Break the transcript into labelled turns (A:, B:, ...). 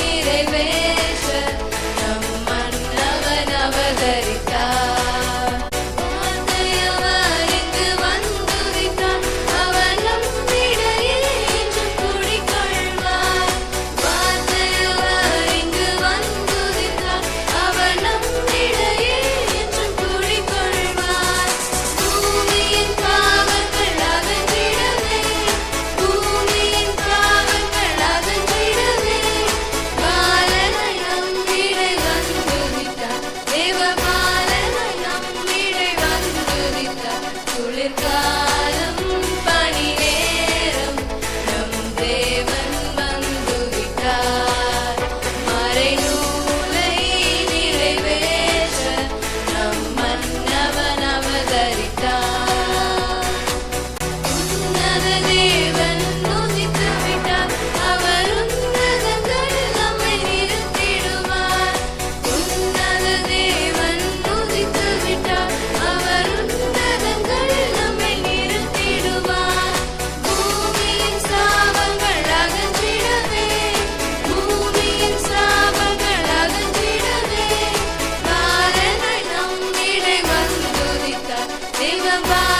A: நிறைவேற்ற நம் மன்னவன் அவதரித்தார் குளிர்காலம் goodbye.